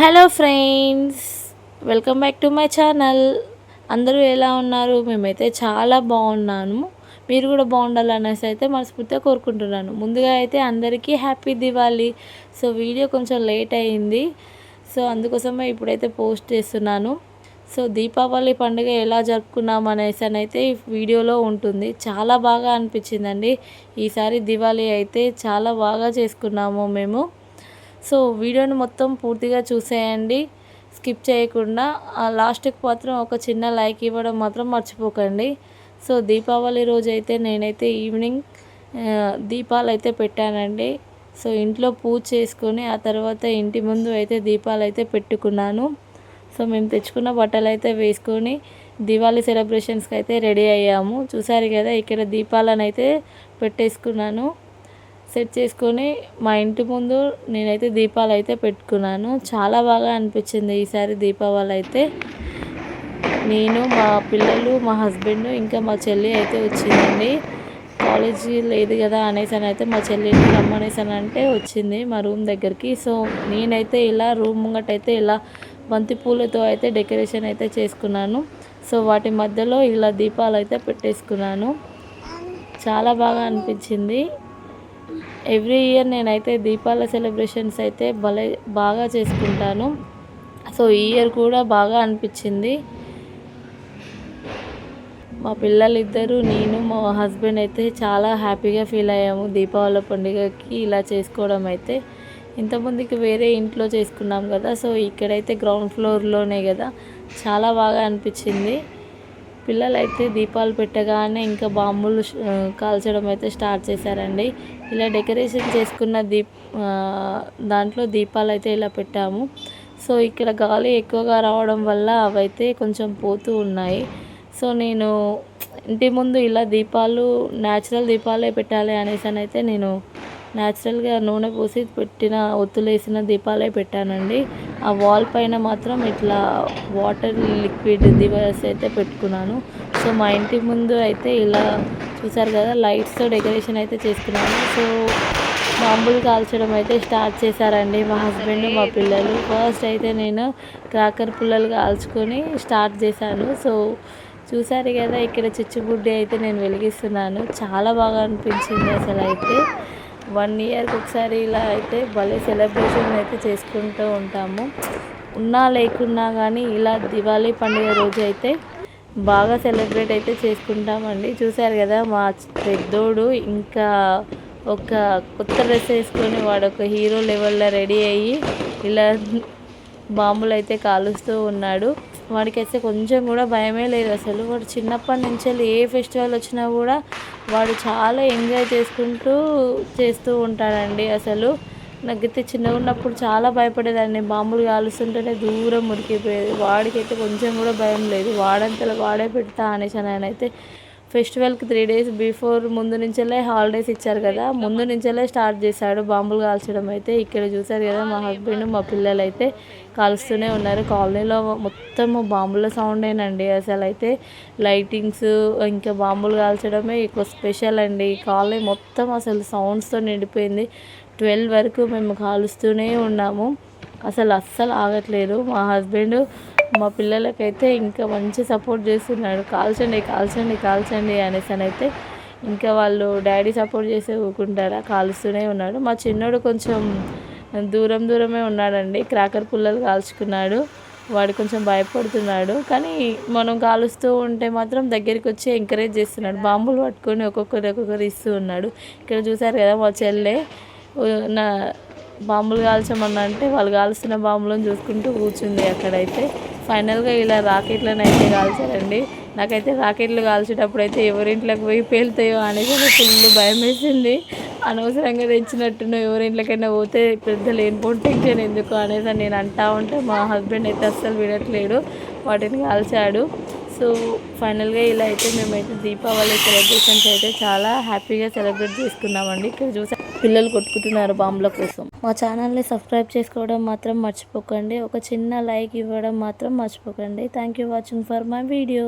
Hello friends welcome back to my channel. అందరూ ఎలా ఉన్నారు? మేమైతే చాలా బాగున్నాను. మీరు కూడా బాగుండాలనేసి అయితే మనస్ఫూర్తిగా కోరుకుంటున్నాను. ముందుగా అయితే అందరికీ హ్యాపీ దివాళీ. సో వీడియో కొంచెం లేట్ అయింది. సో అందుకోసమే ఇప్పుడైతే పోస్ట్ చేస్తున్నాను. సో దీపావళి పండుగ ఎలా జరుపుకున్నాం అనేసి అని అయితే ఈ వీడియోలో ఉంటుంది. చాలా బాగా అనిపించిందండి. ఈసారి దివాళీ అయితే చాలా బాగా చేసుకున్నాము మేము. సో వీడియోని మొత్తం పూర్తిగా చూసేయండి. స్కిప్ చేయకుండా ఆ లాస్ట్కి మాత్రం ఒక చిన్న లైక్ ఇవ్వడం మాత్రం మర్చిపోకండి. సో దీపావళి రోజు అయితే నేనైతే ఈవినింగ్ దీపాలు అయితే పెట్టానండి. సో ఇంట్లో పూజ చేసుకొని ఆ తర్వాత ఇంటి ముందు అయితే దీపాలు అయితే పెట్టుకున్నాను. సో మేము తెచ్చుకున్న బట్టలు అయితే వేసుకొని దివాళీ సెలబ్రేషన్స్కి అయితే రెడీ అయ్యాము. చూసారు కదా ఇక్కడ దీపాలను అయితే పెట్టేసుకున్నాను. సెట్ చేసుకొని మా ఇంటి ముందు నేనైతే దీపాలు అయితే పెట్టుకున్నాను. చాలా బాగా అనిపించింది ఈసారి దీపావళి అయితే నేను మా పిల్లలు మా హస్బెండ్ ఇంకా మా చెల్లి అయితే వచ్చిందండి. కాలేజీ లేదు కదా అనేసి అని అయితే మా చెల్లిని రమ్మనేసి అని అంటే వచ్చింది మా రూమ్ దగ్గరికి. సో నేనైతే ఇలా రూమ్ ముంగటైతే ఇలా బంతి పూలతో అయితే డెకరేషన్ అయితే చేసుకున్నాను. సో వాటి మధ్యలో ఇలా దీపాలు అయితే పెట్టేసుకున్నాను. చాలా బాగా అనిపించింది. ఎవ్రీ ఇయర్ నేనైతే దీపాల సెలబ్రేషన్స్ అయితే భలే బాగా చేసుకుంటాను. సో ఈ ఇయర్ కూడా బాగా అనిపించింది. మా పిల్లలిద్దరూ నేను మా హస్బెండ్ అయితే చాలా హ్యాపీగా ఫీల్ అయ్యాము దీపావళి పండుగకి ఇలా చేసుకోవడం అయితే. ఇంతమందికి వేరే ఇంట్లో చేసుకున్నాం కదా సో ఇక్కడైతే గ్రౌండ్ ఫ్లోర్లోనే కదా చాలా బాగా అనిపించింది. పిల్లలైతే దీపాలు పెట్టగానే ఇంకా బాంబులు కాల్చడం అయితే స్టార్ట్ చేశారండి. ఇలా డెకరేషన్ చేసుకున్న దీప్ దాంట్లో దీపాలు అయితే ఇలా పెట్టాము. సో ఇక్కడ గాలి ఎక్కువగా రావడం వల్ల అవైతే కొంచెం పోతూ ఉన్నాయి. సో నేను ఇంటి ముందు ఇలా దీపాలు న్యాచురల్ దీపాలే పెట్టాలి అనేసి అని అయితే నేను న్యాచురల్గా నూనె పోసి పెట్టిన ఒత్తులేసిన దీపాలే పెట్టానండి. ఆ వాల్ పైన మాత్రం ఇట్లా వాటర్ లిక్విడ్ దివాస్ అయితే పెట్టుకున్నాను. సో మా ఇంటి ముందు అయితే ఇలా చూసారు కదా లైట్స్తో డెకరేషన్ అయితే చేసుకున్నాను. సో బాంబులు కాల్చడం అయితే స్టార్ట్ చేశారండి మా హస్బెండ్ మా పిల్లలు. ఫస్ట్ అయితే నేను క్రాకర్ పుల్లలు కాల్చుకొని స్టార్ట్ చేశాను. సో చూసారు కదా ఇక్కడ చిచ్చుబుడ్డి అయితే నేను వెలిగిస్తున్నాను. చాలా బాగా అనిపించింది అసలు అయితే వన్ ఇయర్కి ఒకసారి ఇలా అయితే భలే సెలబ్రేషన్ అయితే చేసుకుంటూ ఉంటాము. ఉన్నా లేకున్నా కానీ ఇలా దివాళీ పండుగ రోజు అయితే బాగా సెలబ్రేట్ అయితే చేసుకుంటామండి. చూసారు కదా మా పెద్దోడు ఇంకా ఒక కొత్త డ్రెస్ వేసుకొని వాడు ఒక హీరో లెవెల్లో రెడీ అయ్యి ఇలా బాంబులు అయితే కాలుస్తూ ఉన్నాడు. వాడికైతే కొంచెం కూడా భయమే లేదు అసలు. వాడు చిన్నప్పటి నుంచి ఏ ఫెస్టివల్ వచ్చినా కూడా వాడు చాలా ఎంజాయ్ చేసుకుంటూ చేస్తూ ఉంటాడండి అసలు. నాకైతే చిన్నగా ఉన్నప్పుడు చాలా భయపడేదాన్ని. బాంబులు కాలుస్తుంటేనే దూరం మురికిపోయేది వాడికైతే కొంచెం కూడా భయం లేదు. వాడంతలో వాడే పెడతా అనేసి నేనైతే ఫెస్టివల్కి త్రీ డేస్ బిఫోర్ ముందు నుంచెల్లే హాలిడేస్ ఇచ్చారు కదా ముందు నుంచెల్లే స్టార్ట్ చేశాడు. బాంబులు కాల్చడం అయితే ఇక్కడ చూశారు కదా మా హస్బెండ్ మా పిల్లలు అయితే కాలుస్తూనే ఉన్నారు. కాలనీలో మొత్తం బాంబుల సౌండేనండి. అసలు అయితే లైటింగ్స్ ఇంకా బాంబులు కాల్చడమే ఎక్కువ స్పెషల్ అండి. కాలనీ మొత్తం అసలు సౌండ్స్తో నిండిపోయింది. ట్వెల్వ్ వరకు మేము కాలుస్తూనే ఉన్నాము. అసలు అస్సలు ఆగట్లేదు. మా హస్బెండ్ మా పిల్లలకైతే ఇంకా మంచి సపోర్ట్ చేస్తున్నాడు. కాల్చండి కాల్చండి కాల్చండి అనేసి అని అయితే ఇంకా వాళ్ళు డాడీ సపోర్ట్ చేసే ఊకుంటారా. కాలుస్తూనే ఉన్నాడు. మా చిన్నోడు కొంచెం దూరం దూరమే ఉన్నాడండి. క్రాకర్ పుల్లలు కాల్చుకున్నాడు. వాడు కొంచెం భయపడుతున్నాడు. కానీ మనం కాలుస్తూ ఉంటే మాత్రం దగ్గరికి వచ్చి ఎంకరేజ్ చేస్తున్నాడు. బాంబులు పట్టుకొని ఒక్కొక్కరు ఒక్కొక్కరు ఇస్తూ ఉన్నాడు. ఇక్కడ చూసారు కదా మా చెల్లె. నా బాంబులు కాల్చమన్నా అంటే వాళ్ళు కాలుస్తున్న బాంబులను చూసుకుంటూ కూర్చుంది అక్కడైతే. ఫైనల్గా ఇలా రాకెట్లను అయితే కాల్చారండి. నాకైతే రాకెట్లు కాల్చేటప్పుడు అయితే ఎవరింట్లోకి పోయి పేలుతాయో అనేది ఫుల్ భయం వేసింది. అనవసరంగా తెచ్చినట్టును ఎవరింట్లకైనా పోతే పెద్ద లేనిపోతే టెన్షన్ ఎందుకు అనేది నేను అంటా ఉంటే మా హస్బెండ్ అయితే అస్సలు వినట్లేడు. వాటిని కాల్చాడు. సో ఫైనల్గా ఇలా అయితే మేమైతే దీపావళి సెలబ్రేషన్స్ అయితే చాలా హ్యాపీగా సెలబ్రేట్ చేసుకున్నామండి. ఇక్కడ చూసా పిల్లలు కొట్టుకుంటున్నారు బాంబుల కోసం. మా ఛానల్ని సబ్స్క్రైబ్ చేసుకోవడం మాత్రం మర్చిపోకండి. ఒక చిన్న లైక్ ఇవ్వడం మాత్రం మర్చిపోకండి. Thank you watching for my video